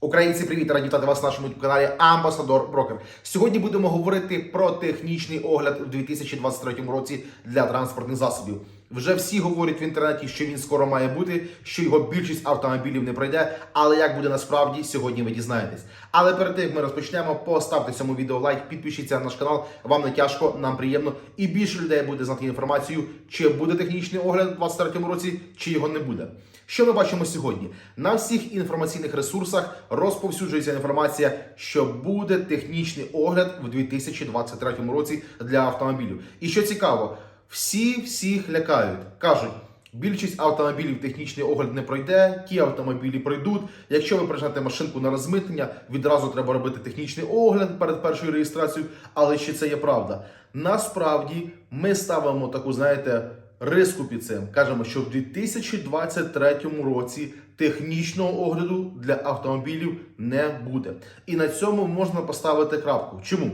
Українці, привіт! Раді вітати вас на нашому каналі Амбасадор Брокер. Сьогодні будемо говорити про технічний огляд у 2023 році для транспортних засобів. Вже всі говорять в інтернеті, що він скоро має бути, що його більшість автомобілів не пройде. Але як буде насправді, сьогодні ви дізнаєтесь. Але перед тим як ми розпочнемо, поставте цьому відео лайк, підпишіться на наш канал. Вам не тяжко, нам приємно, і більше людей буде знати інформацію, чи буде технічний огляд у 2023 році, чи його не буде. Що ми бачимо сьогодні? На всіх інформаційних ресурсах розповсюджується інформація, що буде технічний огляд в 2023 році для автомобілів. І що цікаво, всі всіх лякають, кажуть. Більшість автомобілів технічний огляд не пройде, ті автомобілі пройдуть. Якщо ви прижнете машинку на розмитнення, відразу треба робити технічний огляд перед першою реєстрацією. Але чи це є правда? Насправді ми ставимо таку, знаєте, риску під цим. Кажемо, що в 2023 році технічного огляду для автомобілів не буде. І на цьому можна поставити крапку. Чому?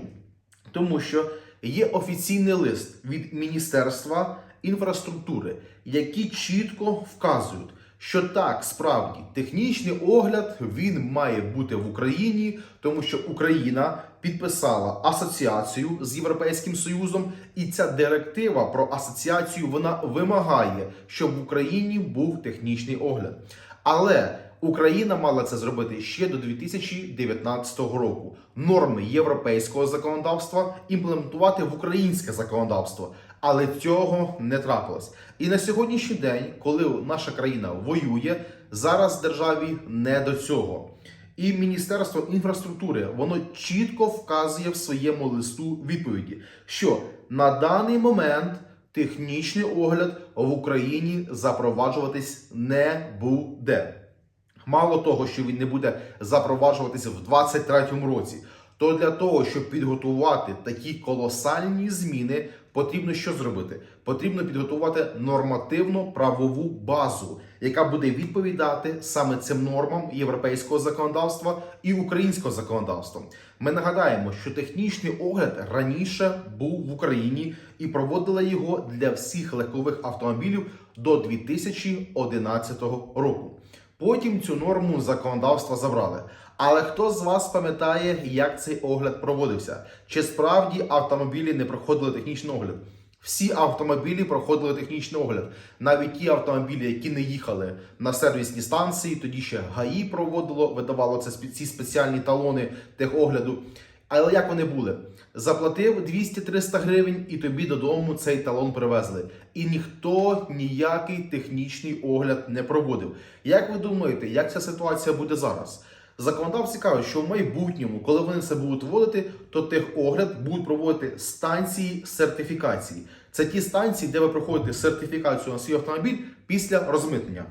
Тому що є офіційний лист від Міністерства інфраструктури, які чітко вказують, що так, справді технічний огляд він має бути в Україні, тому що Україна підписала асоціацію з Європейським Союзом, і ця директива про асоціацію вона вимагає, щоб в Україні був технічний огляд. Але Україна мала це зробити ще до 2019 року. Норми європейського законодавства імплементувати в українське законодавство, але цього не трапилось. І на сьогоднішній день, коли наша країна воює, зараз державі не до цього. І Міністерство інфраструктури воно чітко вказує в своєму листу відповіді, що на даний момент технічний огляд в Україні запроваджуватись не буде. Мало того, що він не буде запроваджуватися в 2023 році, то для того, щоб підготувати такі колосальні зміни, потрібно що зробити? Потрібно підготувати нормативно-правову базу, яка буде відповідати саме цим нормам європейського законодавства і українського законодавства. Ми нагадаємо, що технічний огляд раніше був в Україні і проводили його для всіх легкових автомобілів до 2011 року. Потім цю норму законодавства забрали. Але хто з вас пам'ятає, як цей огляд проводився? Чи справді автомобілі не проходили технічний огляд? Всі автомобілі проходили технічний огляд. Навіть ті автомобілі, які не їхали на сервісні станції, тоді ще ГАІ проводило, видавало це ці спеціальні талони техогляду. Але як вони були? Заплатив 200-300 гривень, і тобі додому цей талон привезли. І ніхто ніякий технічний огляд не проводив. Як ви думаєте, як ця ситуація буде зараз? Законодавці кажуть, що в майбутньому, коли вони це будуть вводити, то техогляд будуть проводити станції сертифікації. Це ті станції, де ви проходите сертифікацію на свій автомобіль після розмитнення.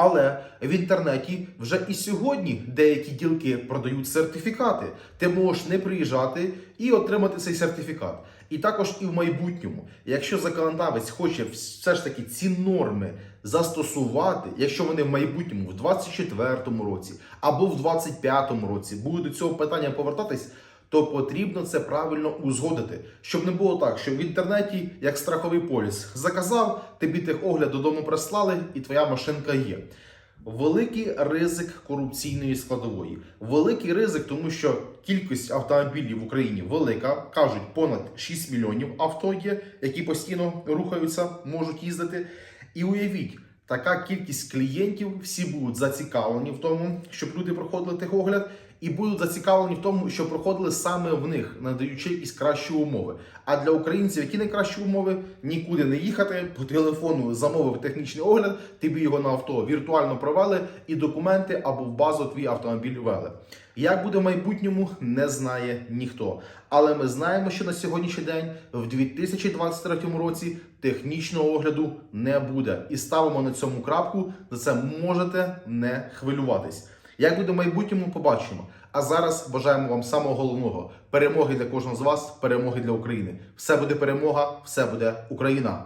Але в інтернеті вже і сьогодні деякі ділки продають сертифікати. Ти можеш не приїжджати і отримати цей сертифікат. І також і в майбутньому, якщо законодавець хоче все ж таки ці норми застосувати, якщо вони в майбутньому, в 24-му році або в 25-му році будуть до цього питання повертатись, то потрібно це правильно узгодити, щоб не було так, що в інтернеті, як страховий поліс, заказав, тобі техогляд додому прислали, і твоя машинка є. Великий ризик корупційної складової. Великий ризик, тому що кількість автомобілів в Україні велика. кажуть, понад 6 мільйонів авто є, які постійно рухаються, можуть їздити. І уявіть, така кількість клієнтів всі будуть зацікавлені в тому, щоб люди проходили техогляд, і будуть зацікавлені в тому, що проходили саме в них, надаючи якісь кращі умови. А для українців, які найкращі умови, нікуди не їхати, по телефону замовив технічний огляд, тобі його на авто віртуально провели, і документи або в базу твій автомобіль ввели. Як буде в майбутньому, не знає ніхто. Але ми знаємо, що на сьогоднішній день, в 2023 році, технічного огляду не буде. І ставимо на цьому крапку. За це можете не хвилюватись. Як буде в майбутньому, побачимо. А зараз бажаємо вам самого головного перемоги для кожного з вас, перемоги для України. Все буде перемога, все буде Україна.